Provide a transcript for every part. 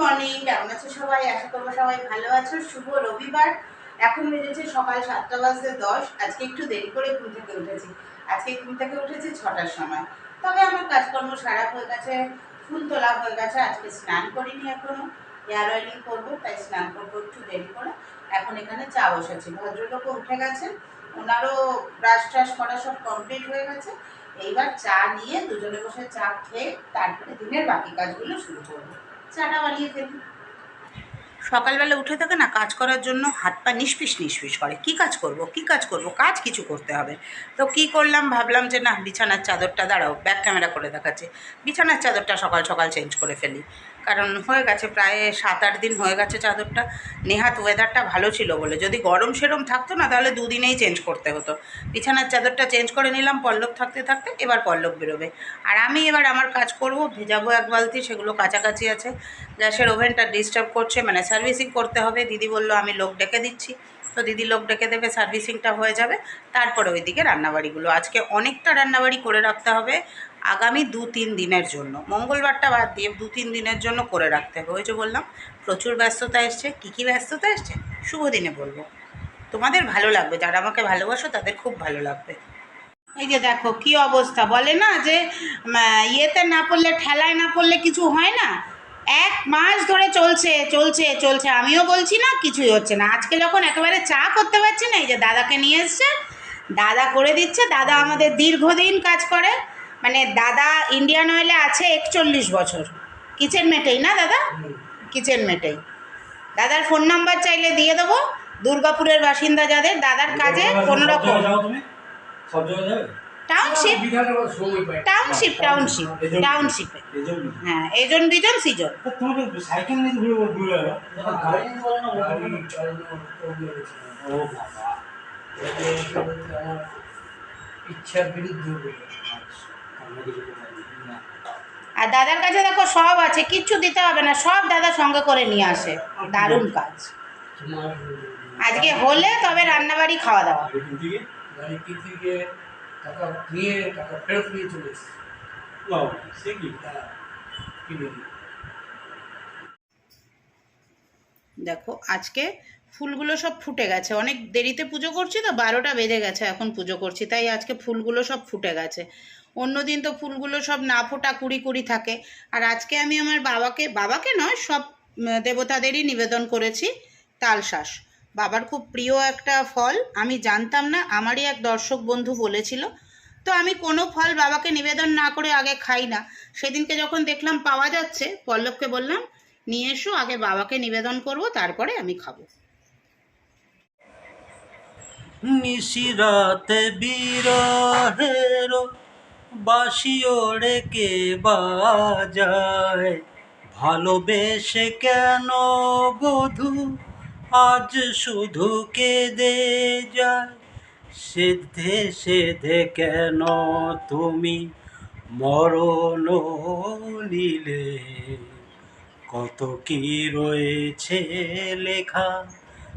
Morning, কেমন আছো সবাই? আশা করব সবাই ভালো আছো। শুভ রবিবার। এখন বেজেছে সকাল সাতটা বাজতে দশ। আজকে একটু দেরি করে ঘুম থেকে উঠেছি। আজকে ঘুম থেকে উঠেছি ছটার সময়। তবে আমার কাজকর্ম সারা হয়ে গেছে, ফুল তোলা হয়ে গেছে। আজকে স্নান করিনি এখনও, হেয়ার অয়েলিং করব, তাই স্নান করব একটু দেরি করে। এখন এখানে চা বসেছি ভদ্রলোকও উঠে গেছেন। ওনারও ব্রাশ ট্রাশ করা সব কমপ্লিট হয়ে গেছে। এইবার চা নিয়ে দুজনে বসে চা খেয়ে, তারপরে দিনের বাকি কাজগুলো শুরু করব। চাটা বানিয়ে ফেলি সকালবেলা উঠে থাকে না, কাজ করার জন্য হাত পা নিষ্পিস নিষ্পিস করে। কি কাজ করব, কি কাজ করব, কাজ কিছু করতে হবে। তো কি করলাম, ভাবলাম যে না, বিছানার চাদরটা দাঁড়াও ব্যাক ক্যামেরা করে দেখাচ্ছে। বিছানার চাদরটা সকাল সকাল চেঞ্জ করে ফেলি। কারণ হয়ে গেছে প্রায় সাত আট দিন হয়ে গেছে চাদরটা। নেহাত ওয়েদারটা ভালো ছিল বলে। যদি গরম সেরম থাকতো না, তাহলে দুদিনেই চেঞ্জ করতে হতো। বিছানার চাদরটা চেঞ্জ করে নিলাম, পল্লব থাকতে থাকতে এবার পল্লব বেরোবে। আর আমি এবার আমার কাজ করব, ভেজাবো এক বালতি, সেগুলো কাছাকাছি আছে। গ্যাসের ওভেনটা ডিস্টার্ব করছে মানে সার্ভিসিং করতে হবে। দিদি বলল, আমি লোক ডেকে দিচ্ছি। তো দিদি লোক ডেকে দেবে সার্ভিসিংটা হয়ে যাবে। তারপরে ওইদিকে রান্নাবাড়িগুলো। আজকে অনেকটা রান্নাবাড়ি করে রাখতে হবে। আগামী দু তিন দিনের জন্য। মঙ্গলবারটা বাদ দিয়ে দু তিন দিনের জন্য করে রাখতে হবে। ওই যে বললাম, প্রচুর ব্যস্ততা এসছে। কী কী ব্যস্ততা এসছে? শুভ দিনে বলব। তোমাদের ভালো লাগবে। যারা আমাকে ভালোবাসো, তাদের খুব ভালো লাগবে। এই যে দেখো, কি অবস্থা? বলে না যে ইয়েতে না পড়লে, ঠেলায় না পড়লে কিছু হয় না? এক মাস ধরে চলছে চলছে চলছে। আমিও বলছি না, কিছুই হচ্ছে না। আজকে যখন একেবারে চা করতে পারছি না, এই যে দাদাকে নিয়ে এসছে, দাদা করে দিচ্ছে। দাদা আমাদের দীর্ঘদিন কাজ করে। মানে দাদা ইন্ডিয়ান অয়েলে আছে একচল্লিশ বছর। কিচেন মেটেই না দাদা? কিচেন মেটেই। দাদার ফোন নাম্বার চাইলে দিয়ে দেবো। দুর্গাপুরের বাসিন্দা যাদের দাদার কাজে কোনো রকম। যাও তুমি? সব জায়গায় যাবে? টাউনশিপ টাউনশিপ টাউনশিপ টাউনশিপে হ্যাঁ এজন দুজন সিজন। ইচ্ছার বিরুদ্ধে আর দাদার কাছে দেখো সব আছে, কিচ্ছু দিতে হবে না, সব দাদা সঙ্গে করে নিয়ে আসে। দারুণ কাজ। আজকে হলে তবে রান্নাবাড়ি খাওয়া দাওয়া। দেখো, আজকে ফুলগুলো সব ফুটে গেছে। অনেক দেরিতে পুজো করছি তো, বারোটা বেজে গেছে, এখন পুজো করছি। তাই আজকে ফুলগুলো সব ফুটে গেছে। অন্যদিন তো ফুলগুলো সব না ফোটা কুড়ি কুড়ি থাকে। আর আজকে আমি আমার বাবাকে বাবাকে নয়, সব দেবতাদেরই নিবেদন করেছি তালশাঁস। বাবার খুব প্রিয় একটা ফল, আমি জানতাম না, আমারই এক দর্শক বন্ধু বলেছিল। তো আমি কোনো ফল বাবাকে নিবেদন না করে আগে খাই না। সেদিনকে যখন দেখলাম পাওয়া যাচ্ছে, পল্লবকে বললাম, নিয়ে এসো, আগে বাবাকে নিবেদন করব, তারপরে আমি খাব। নিশিরাতে বিরহের বাসি ওড়ে কে বাজায়? ভালোবেসে কেন বধু? আজ শুধু কেঁদে যায়। সেধে সেধে কেন তুমি মরণ নিলে? কত কি রয়েছে লেখা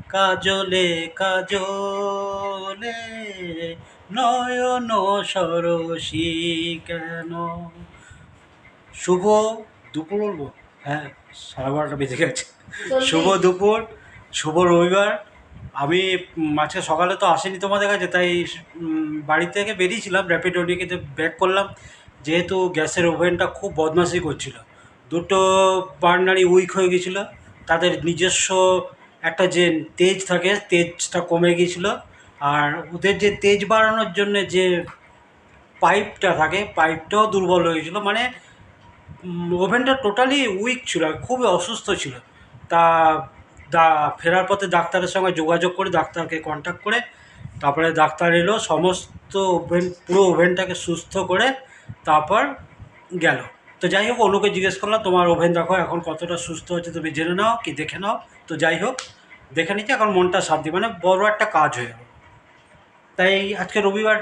কাজলে কাজলে? নয়ন সরসী কেন? শুভ দুপুর বলব? হ্যাঁ সাড়ে বারোটা বেজে গেছে। শুভ দুপুর শুভ রবিবার। আমি আজকে সকালে তো আসেনি তোমাদের কাছে তাই বাড়ি থেকে বেরিয়েছিলাম র্যাপিড ওডিকে ব্যাক করলাম। যেহেতু গ্যাসের ওভেনটা খুব বদমাশি করছিল। দুটো বার্নারই উইক হয়ে গেছিল। তাদের নিজস্ব একটা যে তেজ থাকে তেজটা কমে গিয়েছিল আর ওদের যে তেজ বাড়ানোর জন্য যে পাইপটা থাকে, পাইপটাও দুর্বল হয়ে গেছিল। মানে ওভেনটা টোটালি উইক ছিল, খুবই অসুস্থ ছিল। তা, দা, ফেরার পথে ডাক্তারের সঙ্গে যোগাযোগ করে ডাক্তারকে কন্ট্যাক্ট করে, তারপরে ডাক্তার এলো, সমস্ত ওভেন, পুরো ওভেনটাকে সুস্থ করে তারপর গেল। তো যাই হোক অনুকে জিজ্ঞেস করলাম তোমার ওভেন দেখো, এখন কতটা সুস্থ হচ্ছে তুমি জেনে নাও, কি দেখে নাও? তো যাই হোক, দেখে নিচ্ছি, এখন মনটা শান্তি মানে বড় একটা কাজ হয়ে গেল। তাই আজকে রবিবার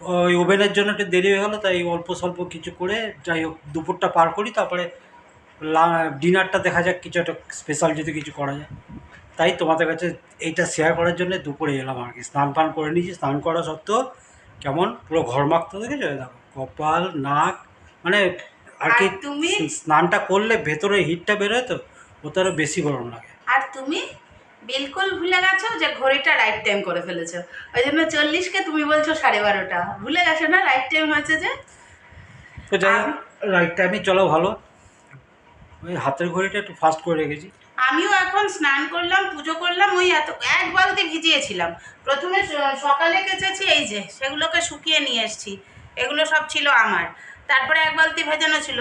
ওই ওভেনের জন্য একটু দেরি হয়ে গেলো তাই অল্প স্বল্প কিছু করে যাই হোক দুপুরটা পার করি তারপরে ডিনারটা দেখা যাক কিছু একটা স্পেশাল যদি কিছু করা যায়। তাই তোমাদের কাছে এইটা শেয়ার করার জন্য দুপুরে এলাম আর কি। স্নান পান করে নিয়েছি স্নান করা সত্ত্বেও কেমন পুরো ঘর মাখতে দেখেছ? দেখো কপাল নাক মানে আর কি তুমি? স্নানটা করলে ভেতরে হিটটা বেরোয় তো ওতে আরও বেশি গরম লাগে। আর তুমি? বিলকুল ভুলে গেছো যে ঘড়িটা রাইট টাইম করে ফেলেছো। ওই জন্য চল্লিশকে তুমি বলছো সাড়ে বারোটা। ভুলে গেছো না রাইট টাইম হয়েছে যে? রাইট টাইমে চলো ভালো। ওই হাতের ঘড়িটা একটু ফাস্ট করে রেখেছি। আমিও এখন স্নান করলাম পুজো করলাম ওই এত এক বালতি ভিজিয়েছিলাম। প্রথমে সকালে কেচেছি এই যে সেগুলোকে শুকিয়ে নিয়ে এসেছি। এগুলো সব ছিল আমার। তারপরে এক বালতি ভেজানো ছিল।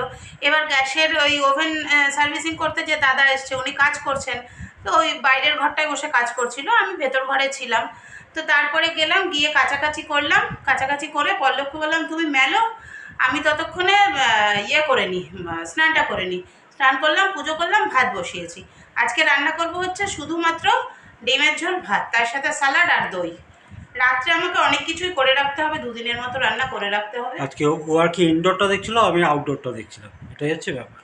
এবার গ্যাসের ওই ওভেন সার্ভিসিং করতে যে দাদা এসছে উনি কাজ করছেন। তো ওই বাইরের ঘরটায় বসে কাজ করছিল, আমি ভেতর ঘরে ছিলাম। তো তারপরে গেলাম, গিয়ে কাছাকাছি করলাম, কাছাকাছি করে পল্লবকে বললাম, তুমি মেলো, আমি ততক্ষণে ইয়ে করে নিই স্নানটা করে নিই স্নান করলাম, পুজো করলাম, ভাত বসিয়েছি। আজকে রান্না করব হচ্ছে শুধুমাত্র ডিমের ঝোল, ভাত, তার সাথে স্যালাড আর দই। রাত্রে আমাকে অনেক কিছুই করে রাখতে হবে, দুদিনের মতো রান্না করে রাখতে হবে। আজকে ও আর কি ইনডোরটা দেখছিল, আমি আউটডোরটা দেখছিলাম। এটাই হচ্ছে ব্যাপার।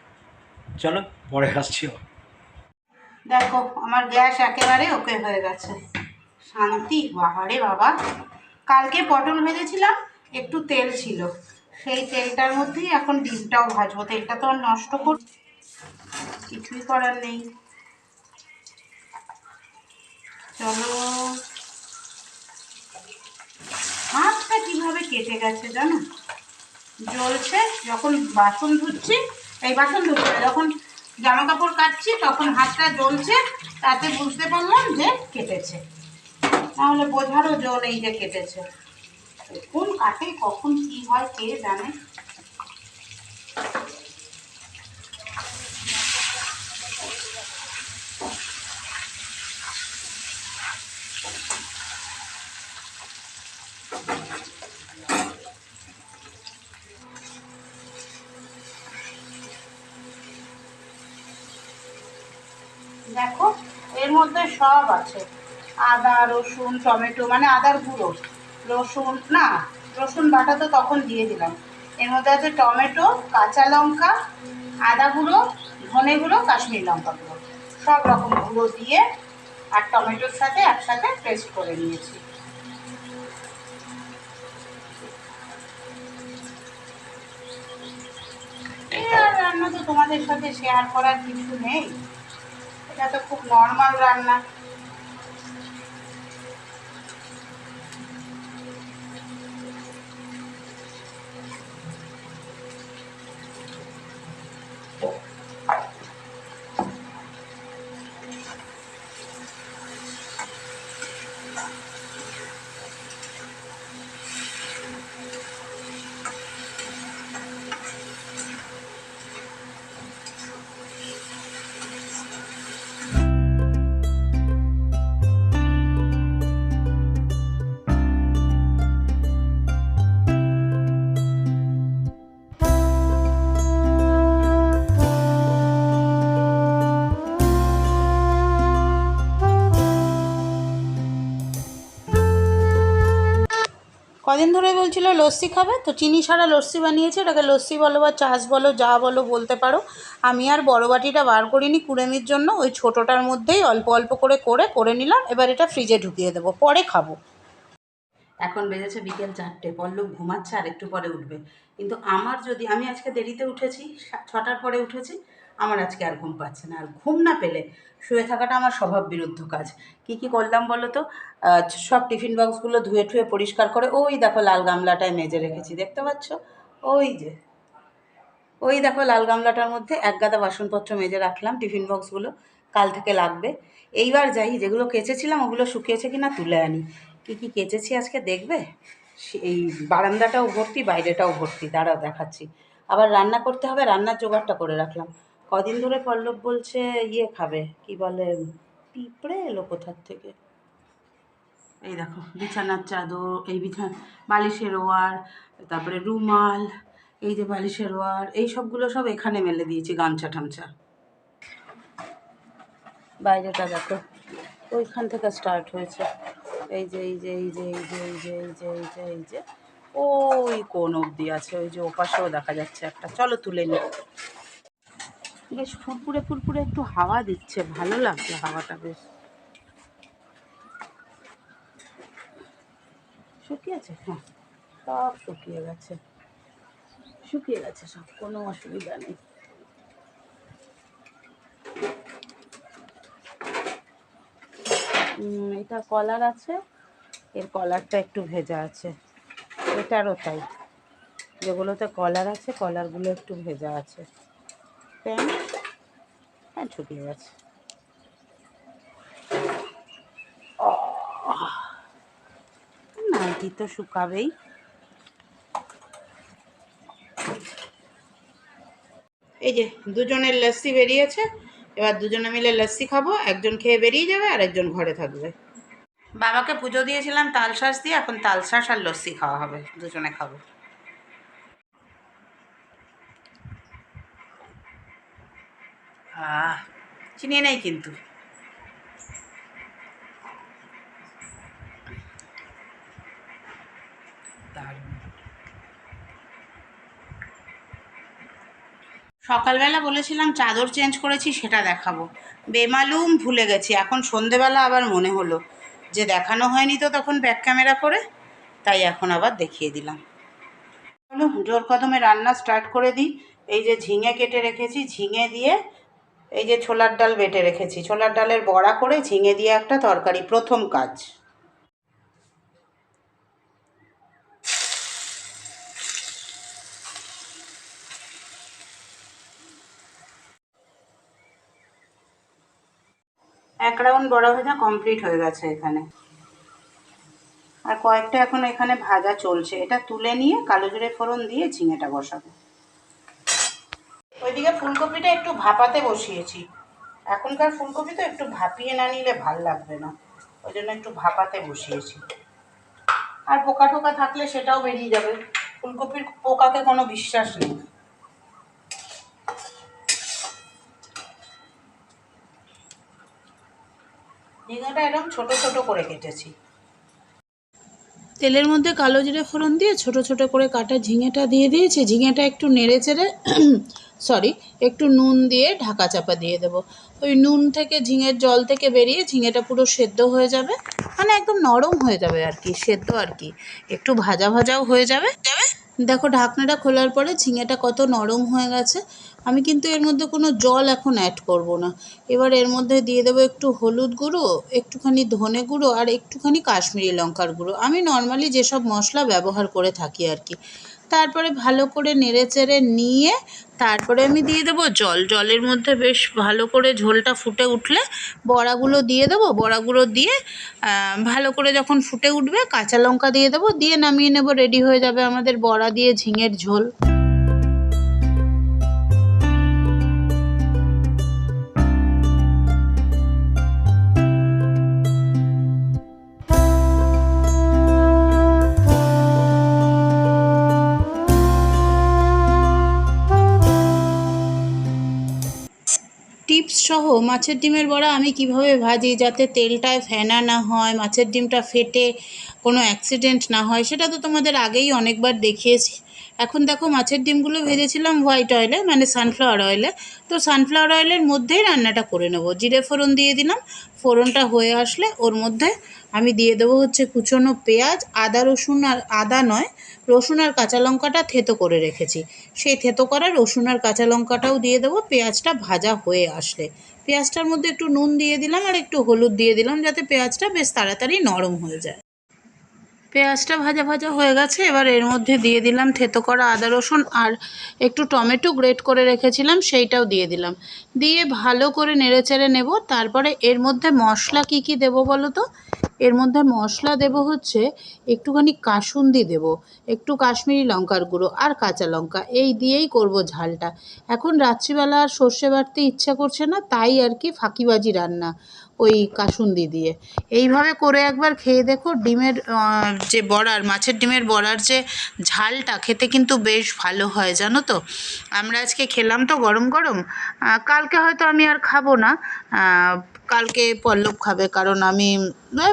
চলো, পরে আসছি। দেখো, আমার গ্যাস একেবারে ওকে হয়ে গেছে। শান্তি, বাবারে বাবা। কালকে পটল ভেজেছিলাম, একটু তেল ছিল। সেই তেলটার মধ্যেই এখন ডিমটাও ভাজবো। তেলটা তো আর নষ্ট কর কিছুই করার নেই। চলো। হাতটা কীভাবে কেটে গেছে জানো? জ্বলছে, যখন বাসন ধুচ্ছি, এই বাসন ধুচ্ছি যখন জামা কাপড় কাটছি, তখন হাতটা জ্বলছে, তাতে বুঝতে পারলাম যে কেটেছে। তাহলে বোঝারও জল এই যে কেটেছে। কোন কাটে, কখন কি হয়, কে জানে দেখো এর মধ্যে সব আছে। আদা, রসুন, টমেটো মানে আদার গুঁড়ো। রসুন, না, রসুন বাটা তো তখন দিয়ে দিলাম। এর মধ্যে আছে টমেটো, কাঁচা লঙ্কা, আদা গুঁড়ো, ধনে গুঁড়ো, কাশ্মীর লঙ্কা গুঁড়ো। সব রকম গুঁড়ো দিয়ে আর টমেটোর সাথে একসাথে পেস্ট করে নিয়েছি। রান্না তো তোমাদের সাথে শেয়ার করার কিছু নেই। এটা তো খুব নর্মাল রান্না। কদিন ধরে বলছিল লস্যি খাবে, তো চিনি ছাড়া লস্যি বানিয়েছে, এটাকে লস্যি বলো বা চাষ বলো, যা বলো বলতে পারো। আমি আর বড় বাটিটা বার করিনি কুড়েমির জন্য, ওই ছোটোটার মধ্যেই অল্প অল্প করে করে করে নিলাম, এবার এটা ফ্রিজে ঢুকিয়ে দেবো, পরে খাব। এখন বেজেছে বিকেল চারটে, পল্লব ঘুমাচ্ছে আর একটু পরে উঠবে। কিন্তু আমার যদি, আমি আজকে দেরিতে উঠেছি ছটার পরে উঠেছি আমার আজকে আর ঘুম পাচ্ছে না, আর ঘুম না পেলে শুয়ে থাকাটা আমার স্বভাব বিরুদ্ধ কাজ। কি কি করলাম বলো তো? সব টিফিন বক্সগুলো ধুয়ে ঠুয়ে পরিষ্কার করে ওই দেখো লাল গামলাটায় মেজে রেখেছি, দেখতে পাচ্ছ? ওই যে, ওই দেখো লাল গামলাটার মধ্যে এক গাদা বাসনপত্র মেজে রাখলাম টিফিন বক্সগুলো, কাল থেকে লাগবে। এইবার যাই, যেগুলো কেচেছিলাম ওগুলো শুকিয়েছে কিনা তুলে আনি। কি কি কেচেছি আজকে দেখবে? এই বারান্দাটাও ভর্তি, বাইরেটাও ভর্তি, দাঁড়াও দেখাচ্ছি। আবার রান্না করতে হবে, রান্নার জোগাড়টা করে রাখলাম। কদিন ধরে পল্লব বলছে ইয়ে খাবে, কি বলে, পিঁপড়ে এলো কোথার থেকে? এই দেখো, বিছানার চাদর, এই বিছানা, বালিশের ওয়ার, তারপরে রুমাল, এই যে বালিশের ওয়ার, এই সবগুলো সব এখানে মেলে দিয়েছি গামছা টামছা বাইরেটা দেখো, ওইখান থেকে স্টার্ট হয়েছে। এই যে এই যে এই যে এই যে এই যে এই যে এই যে এই যে, ওই কোন অবধি আছে, ওই যে ওপাশেও দেখা যাচ্ছে একটা। চলো তুলে নি। বেশ ফুরফুরে ফুরফুরে একটু হাওয়া দিচ্ছে। ভালো লাগছে হাওয়াটা বেশ। শুকিয়েছে হ্যাঁ সব শুকিয়ে গেছে। শুকিয়ে গেছে সব, কোনো অসুবিধা নেই। এটা কলার আছে, এর কলারটা একটু ভেজা আছে। এটারও তাই। যেগুলোতে কলার আছে, কলারগুলো একটু ভেজা আছে। প্যান্ট হ্যাঁ ছুটিয়ে গেছে নাইটি তো শুকাবেই। এই যে দুজনের লস্যি বেরিয়েছে এবার দুজনে মিলে লস্যি খাব একজন খেয়ে বেরিয়ে যাবে আর একজন ঘরে থাকবে। বাবাকে পুজো দিয়েছিলাম তালশাঁস দিয়ে এখন তালশাঁস আর লস্যি খাওয়া হবে দুজনে খাব। আহ চিনিয়ে নেই কিন্তু। সকালবেলা বলেছিলাম চাদর চেঞ্জ করেছি, সেটা দেখাবো। বেমালুম ভুলে গেছি, এখন সন্ধেবেলা আবার মনে হলো। যে দেখানো হয়নি তো তখন ব্যাক ক্যামেরা করে, তাই এখন আবার দেখিয়ে দিলাম। জোর কদমে রান্না স্টার্ট করে দিই। এই যে ঝিঙে কেটে রেখেছি, ঝিঙে দিয়ে এই যে ছোলার ডাল বেটে রেখেছি, ছোলার ডালের বড়া করে ঝিঙে দিয়ে একটা তরকারি, প্রথম কাজ। এক রাউন্ড বড়া ভাজা কমপ্লিট হয়ে গেছে এখানে। আর কয়েকটা এখন এখানে ভাজা চলছে, এটা তুলে নিয়ে কালো জিরে ফোড়ন দিয়ে ঝিঙেটা বসাবো। ওইদিকে ফুলকপিটা একটু ভাপাতে বসিয়েছি। এখনকার ফুলকপি তো একটু ভাপিয়ে না নিলে ভালো লাগবে না। ওই জন্য একটু ভাপাতে বসিয়েছি। আর পোকা টোকা থাকলে সেটাও বেরিয়ে যাবে। ফুলকপির পোকাকে কোনো বিশ্বাস নেই। ঝিঙেটা এরকম ছোট ছোট করে কেটেছি। তেলের মধ্যে কালো জিরে ফোড়ন দিয়ে ছোট ছোট করে কাটা ঝিঙেটা দিয়ে দিয়েছি। ঝিঙেটা একটু নেড়ে চেড়ে সরি একটু নুন দিয়ে ঢাকা চাপা দিয়ে দেবো। ওই নুন থেকে ঝিঙের জল থেকে বেরিয়ে ঝিঙেটা পুরো সেদ্ধ হয়ে যাবে। মানে একদম নরম হয়ে যাবে আর কি, সেদ্ধ আর কি। একটু ভাজা ভাজাও হয়ে যাবে। দেখো, ঢাকনাটা খোলার পরে ঝিঙেটা কত নরম হয়ে গেছে। আমি কিন্তু এর মধ্যে কোনো জল এখন অ্যাড করব না। এবার এর মধ্যে দিয়ে দেবো একটু হলুদ গুঁড়ো, একটুখানি ধনে গুঁড়ো আর একটুখানি কাশ্মীরি লঙ্কার গুঁড়ো। আমি নর্মালি যেসব মশলা ব্যবহার করে থাকি আর কি। তারপরে ভালো করে নেড়েচেড়ে নিয়ে তারপরে আমি দিয়ে দেবো জল। জলের মধ্যে বেশ ভালো করে ঝোলটা ফুটে উঠলে বড়াগুলো দিয়ে দেবো। বড়াগুলো দিয়ে ভালো করে যখন ফুটে উঠবে, কাঁচা লঙ্কা দিয়ে দেবো। দিয়ে নামিয়ে নেব, রেডি হয়ে যাবে আমাদের বড়া দিয়ে ঝিঙের ঝোল। টিপস সহ মাছের ডিমের বড়া আমি কীভাবে ভাজি যাতে তেলটায় ফেনা না হয়, মাছের ডিমটা ফেটে কোনো অ্যাক্সিডেন্ট না হয়, সেটা তো তোমাদের আগেই অনেকবার দেখিয়েছি। এখন দেখো মাছের ডিমগুলো ভেজেছিলাম হোয়াইট অয়েলে মানে সানফ্লাওয়ার অয়েলে তো সানফ্লাওয়ার অয়েলের মধ্যেই রান্নাটা করে নেব। জিরে ফোড়ন দিয়ে দিলাম। ফোড়নটা হয়ে আসলে ওর মধ্যে আমি দিয়ে দেবো হচ্ছে কুচনো পেঁয়াজ, আদা রসুন আর আদা নয়, রসুন আর কাঁচা লঙ্কাটা থেতো করে রেখেছি। সেই থেতো করা রসুন আর কাঁচা লঙ্কাটাও দিয়ে দেবো। পেঁয়াজটা ভাজা হয়ে আসলে। পেঁয়াজটার মধ্যে একটু নুন দিয়ে দিলাম আর একটু হলুদ দিয়ে দিলাম যাতে পেঁয়াজটা বেশ তাড়াতাড়ি নরম হয়ে যায়। পেঁয়াজটা ভাজা ভাজা হয়ে গেছে। এবার এর মধ্যে দিয়ে দিলাম থেতো করা আদা, রসুন আর একটু টমেটো গ্রেট করে রেখেছিলাম, সেইটাও দিয়ে দিলাম। দিয়ে ভালো করে নেড়ে চেড়ে নেব। তারপরে এর মধ্যে মশলা কি কি দেবো বলো তো? এর মধ্যে মশলা দেব হচ্ছে একটুখানি কাসুন্দি দেব, একটু কাশ্মীরি লঙ্কার গুঁড়ো আর কাঁচা লঙ্কা, এই দিয়েই করব ঝালটা। এখন রাত্রিবেলা আর সর্ষে বাটতে ইচ্ছা করছে না, তাই আর কি ফাঁকিবাজি রান্না ওই কাসুন্দি দিয়ে। এইভাবে করে একবার খেয়ে দেখো ডিমের যে বড়ার, মাছের ডিমের বড়ার যে ঝালটা খেতে কিন্তু বেশ ভালো হয়, জানো তো? আমরা আজকে খেলাম তো গরম গরম কালকে হয়তো আমি আর খাব না কালকে পল্লব খাবে, কারণ আমি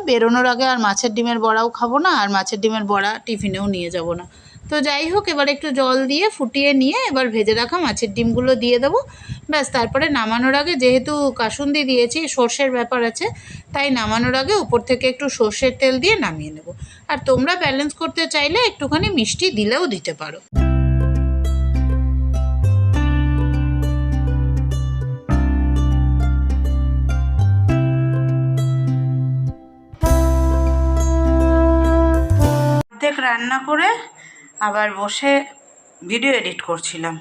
বেরোনোর আগে আর মাছের ডিমের বড়াও খাব না, আর মাছের ডিমের বড়া টিফিনেও নিয়ে যাব না। তো যাই হোক, এবার একটু জল দিয়ে ফুটিয়ে নিয়ে এবার ভেজে রাখা মাছের ডিমগুলো দিয়ে দেবো। ব্যাস, তারপরে নামানোর আগে যেহেতু কাসুন্দি দিয়েছি, সর্ষের ব্যাপার আছে, তাই নামানোর আগে উপর থেকে একটু সর্ষের তেল দিয়ে নামিয়ে নেব। আর তোমরা ব্যালেন্স করতে চাইলে একটুখানি মিষ্টি দিলেও দিতে পারো। রান্না করে আবার বসে ভিডিও এডিট করছিলাম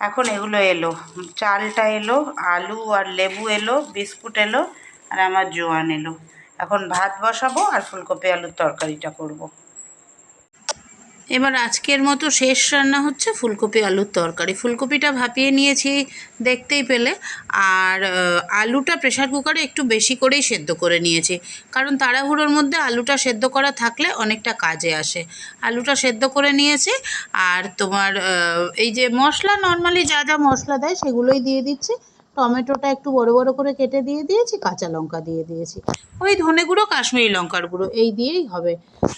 এখন এগুলো এলো, চালটা এলো, আলু আর লেবু এলো, বিস্কুট এলো, আর আমার জোয়ান এলো এখন ভাত বসাবো আর ফুলকপি আলুর তরকারিটা করব। এবার আজকের মতো শেষ রান্না হচ্ছে ফুলকপি আলুর তরকারি। ফুলকপিটা ভাপিয়ে নিয়েছি দেখতেই পেলে। আর আলুটা প্রেশার কুকারে একটু বেশি করেই সেদ্ধ করে নিয়েছি। কারণ তাড়াহুড়োর মধ্যে আলুটা সেদ্ধ করা থাকলে অনেকটা কাজে আসে। আলুটা সেদ্ধ করে নিয়েছি। আর তোমার এই যে মশলা, নর্মালি যা যা মশলা দেয় সেগুলোই দিয়ে দিচ্ছি। টমেটোটা একটু বড় বড় করে কেটে দিয়ে দিয়েছি, কাঁচা লঙ্কা দিয়ে দিয়েছি। ওই ধনে গুঁড়ো, কাশ্মীরি লঙ্কার গুঁড়ো, এই দিয়েই হবে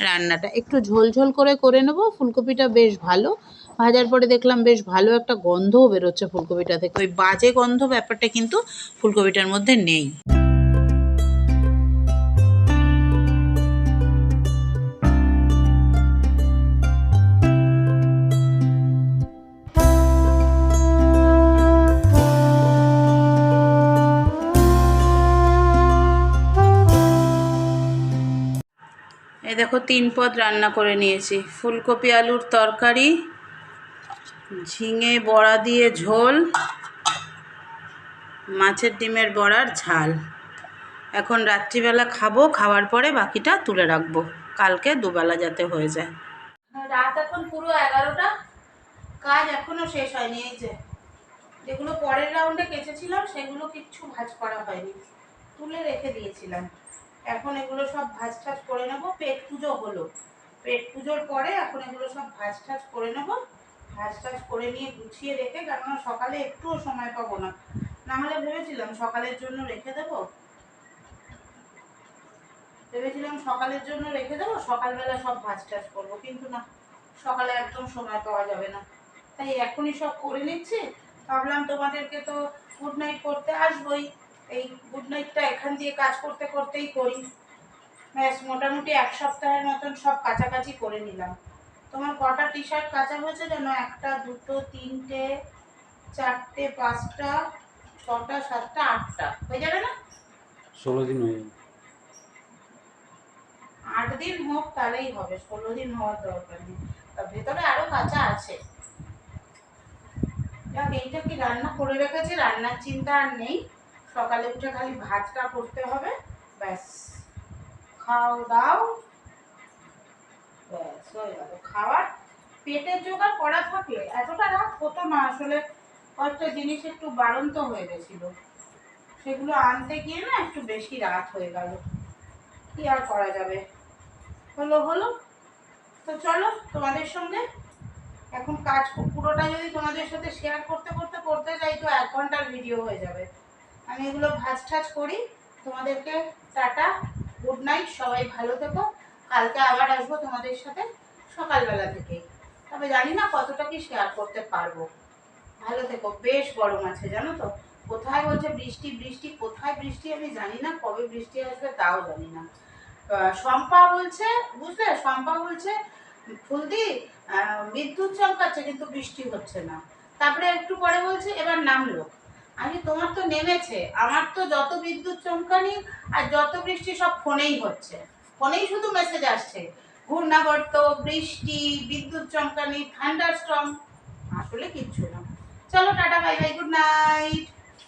রান্নাটা। একটু ঝোল ঝোল করে করে নেব, ফুলকপিটা বেশ ভালো। ভাজার পরে দেখলাম বেশ ভালো একটা গন্ধও বেরোচ্ছে ফুলকপিটা থেকে। ওই বাজে গন্ধ ব্যাপারটা কিন্তু ফুলকপিটার মধ্যে নেই। দেখো, তিন পদ রান্না করে নিয়েছি। ফুলকপি, আলুর তরকারি, ঝিঙে, বড়া দিয়ে ঝোল, মাছের ডিমের বড়ার ঝাল। এখন রাত্রিবেলা খাব, খাওয়ার পরে বাকিটা তুলে রাখব। কালকে দুবেলা যাতে হয়ে যায়। রাত এখন পুরো এগারোটা। কাজ এখনও শেষ হয়নি, এই যে যেগুলো পরের রাউন্ডে কেচেছিলাম, সেগুলো কিচ্ছু ভাজ করা হয়নি। তুলে রেখে দিয়েছিলাম। এখন এগুলো সব ভাজ টাজ করে নেব, পেট পুজো হলো। পেট পুজোর পরে এখন এগুলো সব ভাজ টাজ করে নেব। ভাজ টাজ করে নিয়ে গুছিয়ে রেখে, কেননা সকালে একটুও সময় পাবো না। না হলে ভেবেছিলাম সকালের জন্য রেখে দেবো। ভেবেছিলাম সকালের জন্য রেখে দেবো, সকালবেলা সব ভাজ টাজ করব, কিন্তু না, সকালে একদম সময় পাওয়া যাবে না। তাই এখনই সব করে নিচ্ছি। ভাবলাম তোমাদেরকে তো গুড নাইট করতে আসবোই। এই গুড নাইটটা এখান দিয়ে কাজ করতে করতেই করি। ব্যাস মোটামুটি এক সপ্তাহের মতন সব কাছাকাছি করে নিলাম। তোমার কটা টি শার্ট কাঁচা হয়েছে যেন একটা দুটো তিনটে চারটে পাঁচটা ছটা সাতটা আটটা। হয়ে যাবে না? ষোলো দিন হয়ে যাবে। আট দিন হোক তাহলেই হবে। ষোলো দিন হওয়ার দরকার নেই। তার ভেতরে আরও কাঁচা আছে। যাক এইটা কি রান্না করে রেখেছি? রান্নার চিন্তা আর নেই। সকালে উঠে খালি ভাতটা করতে হবে, ব্যাস। খাও দাও। ব্যাস, হয়ে গেল। খাওয়ার পেটের জোগাড় করা থাকলে এতটা রাত হতো না, আসলে কয়েকটা জিনিস একটু বাড়ন্ত হয়ে গেছিল। সেগুলো আনতে গিয়ে না একটু বেশি রাত হয়ে গেল। কি আর করা যাবে? হলো হলো। তো চলো, তোমাদের সঙ্গে এখন কাজ পুরোটা যদি তোমাদের সাথে শেয়ার করতে করতে করতে যাই, তো এক ঘণ্টার ভিডিও হয়ে যাবে। আমি এগুলো ভাজ ঠাজ করি। তোমাদেরকে টাটা গুড নাইট সবাই ভালো থেকো। কালকে আবার আসব তোমাদের সাথে সকালবেলা থেকে। তবে জানি না কতটা কি শেয়ার করতে পারব। ভালো থেকো, বেশ গরম আছে, জানো তো? কোথায় বলছে বৃষ্টি বৃষ্টি, কোথায় বৃষ্টি? আমি জানি না, কবে বৃষ্টি আসবে তাও জানি না। শম্পা বলছে, বুঝলে? শম্পা বলছে, ফুলদি বিদ্যুৎ চমকাচ্ছে, কিন্তু বৃষ্টি হচ্ছে না। তারপরে একটু পরে বলছে, এবার নামলো। আমি তোমার তো নেমেছে। আমার তো যত বিদ্যুৎ চমকানি আর যত বৃষ্টি সব ফোনেই হচ্ছে। ফোনেই শুধু মেসেজ আসছে। ঘূর্ণাবর্ত, বৃষ্টি, বিদ্যুৎ চমকানি থান্ডার স্ট্রং আসলে কিচ্ছু না। চলো tata bye bye good night